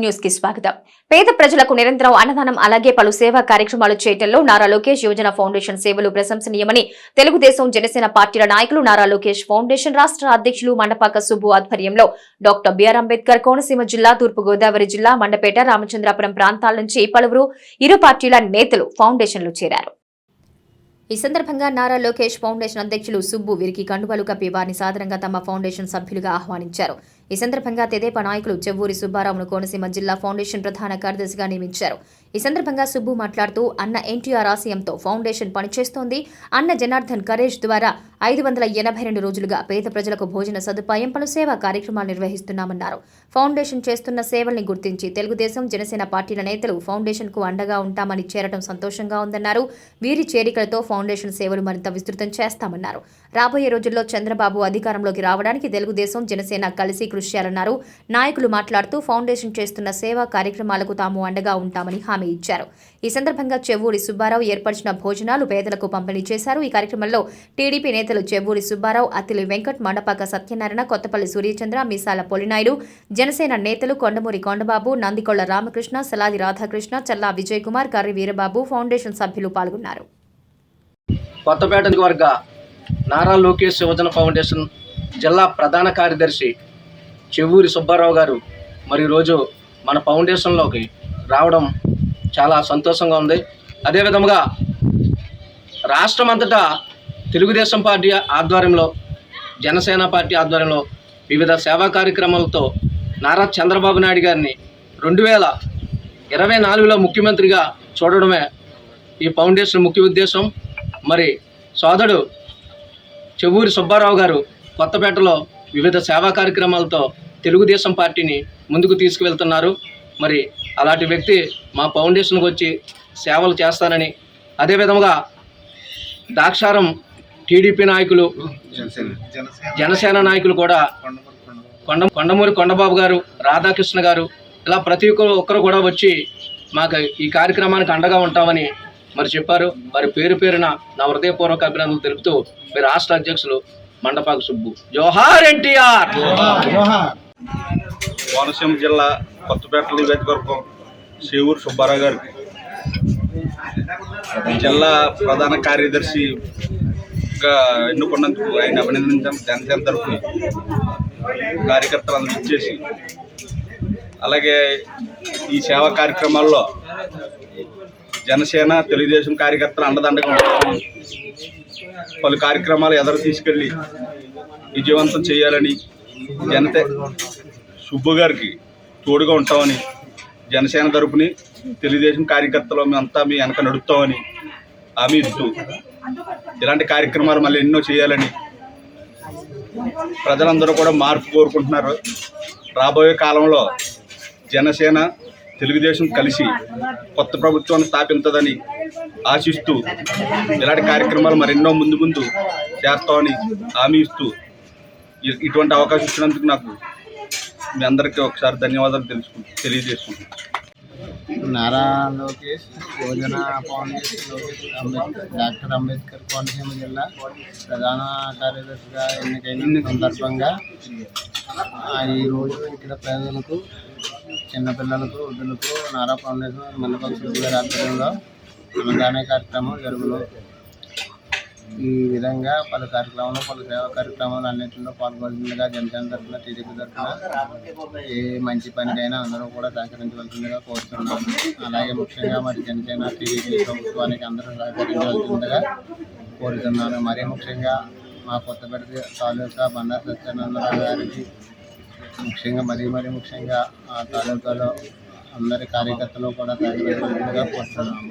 న్యూస్కి స్వాగతం. పేద ప్రజలకు నిరంతరం అన్నదానం అలాగే పలు సేవా కార్యక్రమాలు చేయటంలో నారా లోకేష్ యువజన ఫౌండేషన్ సేవలు ప్రశంసనీయమని తెలుగుదేశం జనసేన పార్టీల నాయకులు నారా లోకేష్ ఫౌండేషన్ రాష్ట్ర అధ్యక్షులు మండపాక సుబ్బు ఆధ్వర్యంలో డాక్టర్ బిఆర్ అంబేద్కర్ కోనసీమ జిల్లా తూర్పు గోదావరి జిల్లా మండపేట రామచంద్రాపురం ప్రాంతాల నుంచి పలువురు ఇరు పార్టీల నేతలు ఫౌండేషన్లో చేరారు. ఈ సందర్భంగా నారా లోకేష్ ఫౌండేషన్ అధ్యక్షులు సుబ్బు వీరికి కండువలు కప్పి వారిని సాధారణంగా తమ ఫౌండేషన్ సభ్యులుగా ఆహ్వానించారు. ఈ సందర్భంగా తెదేపా నాయకులు చెవ్వూరి సుబ్బారావును కోనసీమ జిల్లా ఫౌండేషన్ ప్రధాన కార్యదర్శిగా నియమించారు. ఈ సందర్భంగా సుబ్బు మాట్లాడుతూ అన్న ఎన్టీఆర్ ఆశయంతో ఫౌండేషన్ పనిచేస్తోంది. అన్న జనార్దన్ కరేజ్ ద్వారా ఐదు వందల ఎనభై రెండు రోజులుగా పేద ప్రజలకు భోజన సదుపాయం పలు సేవా కార్యక్రమాలు నిర్వహిస్తున్నామన్నారు. ఫౌండేషన్ చేస్తున్న సేవల్ని గుర్తించి తెలుగుదేశం జనసేన పార్టీల నేతలు ఫౌండేషన్కు అండగా ఉంటామని చేరడం సంతోషంగా ఉందన్నారు. వీరి చేరికలతో ఫౌండేషన్ సేవలు మరింత విస్తృతం చేస్తామన్నారు. రాబోయే రోజుల్లో చంద్రబాబు అధికారంలోకి రావడానికి తెలుగుదేశం జనసేన కలిసి కృషి చేయాలన్నారు. నాయకులు మాట్లాడుతూ ఫౌండేషన్ చేస్తున్న సేవా కార్యక్రమాలకు తాము అండగా ఉంటామని హామీ ఇచ్చారు. ఈ సందర్భంగా చెవ్వూరి సుబ్బారావు ఏర్పరిచిన భోజనాలు పేదలకు పంపిణీ చేశారు. ఈ కార్యక్రమంలో టీడీపీ నేత నేతలు చెవ్వూరి సుబ్బారావు అతిలి వెంకట్ మండపాక సత్యనారాయణ కొత్తపల్లి సూర్యచంద్ర మీసాల పొలినాయుడు జనసేన నేతలు కొండమూరి కొండబాబు నందికొళ్ళ రామకృష్ణ సలాది రాధాకృష్ణ చల్లా విజయ్ కుమార్ కర్రి వీరబాబు ఫౌండేషన్ సభ్యులు పాల్గొన్నారు. కొత్తపేట వర్గ నారా లోకేష్ యువజన ఫౌండేషన్ జిల్లా ప్రధాన కార్యదర్శి చెవూరి సుబ్బారావు గారు మరి రోజు మన ఫౌండేషన్లోకి రావడం చాలా సంతోషంగా ఉంది. అదేవిధముగా రాష్ట్రం అంతటా తెలుగుదేశం పార్టీ ఆధ్వర్యంలో జనసేన పార్టీ ఆధ్వర్యంలో వివిధ సేవా కార్యక్రమాలతో నారా చంద్రబాబు నాయుడు గారిని రెండు వేల ఇరవై నాలుగులో ముఖ్యమంత్రిగా చూడడమే ఈ ఫౌండేషన్ ముఖ్య ఉద్దేశం. మరి సోదరుడు చెవూరి సుబ్బారావు గారు కొత్తపేటలో వివిధ సేవా కార్యక్రమాలతో తెలుగుదేశం పార్టీని ముందుకు తీసుకువెళ్తున్నారు. మరి అలాంటి వ్యక్తి మా ఫౌండేషన్కి వచ్చి సేవలు చేస్తానని అదేవిధంగా దాక్షారం టీడీపీ నాయకులు జనసేన. నాయకులు కూడా కొండ కొండమూరి కొండబాబు గారు రాధాకృష్ణ గారు ఇలా ప్రతి ఒక్కరు ఒక్కరు కూడా వచ్చి మాకు ఈ కార్యక్రమానికి అండగా ఉంటామని మరి చెప్పారు. మరి పేరు పేరున నా హృదయపూర్వక అభినందనలు తెలుపుతూ మీ రాష్ట్ర అధ్యక్షులు మండపాక సుబ్బు. జోహార్ ఎన్టీఆర్! కోనసీమ జిల్లా కొత్తపేట నియోజకవర్గం శివూరు సుబ్బారావు గారికి. జిల్లా ప్రధాన కార్యదర్శిగా ఎన్నుకున్నందుకు ఆయన అభినందించాం జనసేన తరఫున కార్యకర్తలను ఇచ్చేసి అలాగే ఈ సేవా కార్యక్రమాల్లో జనసేన తెలుగుదేశం కార్యకర్తలు అండదండగా పలు కార్యక్రమాలు ఎదురు తీసుకెళ్ళి విజయవంతం చేయాలని జనత సుబ్బు గారికి తోడుగా ఉంటామని జనసేన తరపుని తెలుగుదేశం కార్యకర్తలు మేమంతా మీ వెనక నడుపుతామని హామీ ఇస్తూ ఇలాంటి కార్యక్రమాలు మళ్ళీ ఎన్నో చేయాలని ప్రజలందరూ కూడా మార్పు కోరుకుంటున్నారు. రాబోయే కాలంలో జనసేన తెలుగుదేశం కలిసి కొత్త ప్రభుత్వాన్ని స్థాపించదని ఆశిస్తూ ఇలాంటి కార్యక్రమాలు మరెన్నో ముందు ముందు చేస్తామని హామీ ఇస్తూ ఇటువంటి అవకాశం ఇచ్చినందుకు నాకు మీ అందరికీ ఒకసారి ధన్యవాదాలు తెలుసుకు తెలియజేసుకుంటున్నాను. నారా లోకేష్ యువజన ఫౌండేషన్ లోకేష్ అంబేద్కర్ డాక్టర్ అంబేద్కర్ కోనసీమ జిల్లా ప్రధాన కార్యదర్శిగా ఎన్నికైన సందర్భంగా ఈరోజు ఇక్కడ ప్రజలకు చిన్నపిల్లలకు వృద్ధులకు నారా ఫౌండేషన్ మండపం సుబ్బు గారి ఆధ్వర్యంలో అన్నదాన కార్యక్రమం జరుగులో ఈ విధంగా పలు కార్యక్రమాలు పలు సేవా కార్యక్రమాలు అన్నింటిలో పాల్గొంటుండగా జనసేన తరఫున టీడీపీ తరఫున ఏ మంచి పనికైనా అందరూ కూడా సహకరించవలసిందిగా కోరుతున్నాను అలాగే ముఖ్యంగా మరి జనసేన టీడీపీ ప్రభుత్వానికి అందరూ సహకరించవలసిందిగా కోరుతున్నాను. మరీ ముఖ్యంగా మా కొత్తపేట తాలూకా బండారు సత్యానందరావు గారికి ముఖ్యంగా మరీ మరీ ముఖ్యంగా ఆ తాలూకాలో అందరి కార్యకర్తలు కూడా సహకరించవలసిందిగా కోరుతున్నాము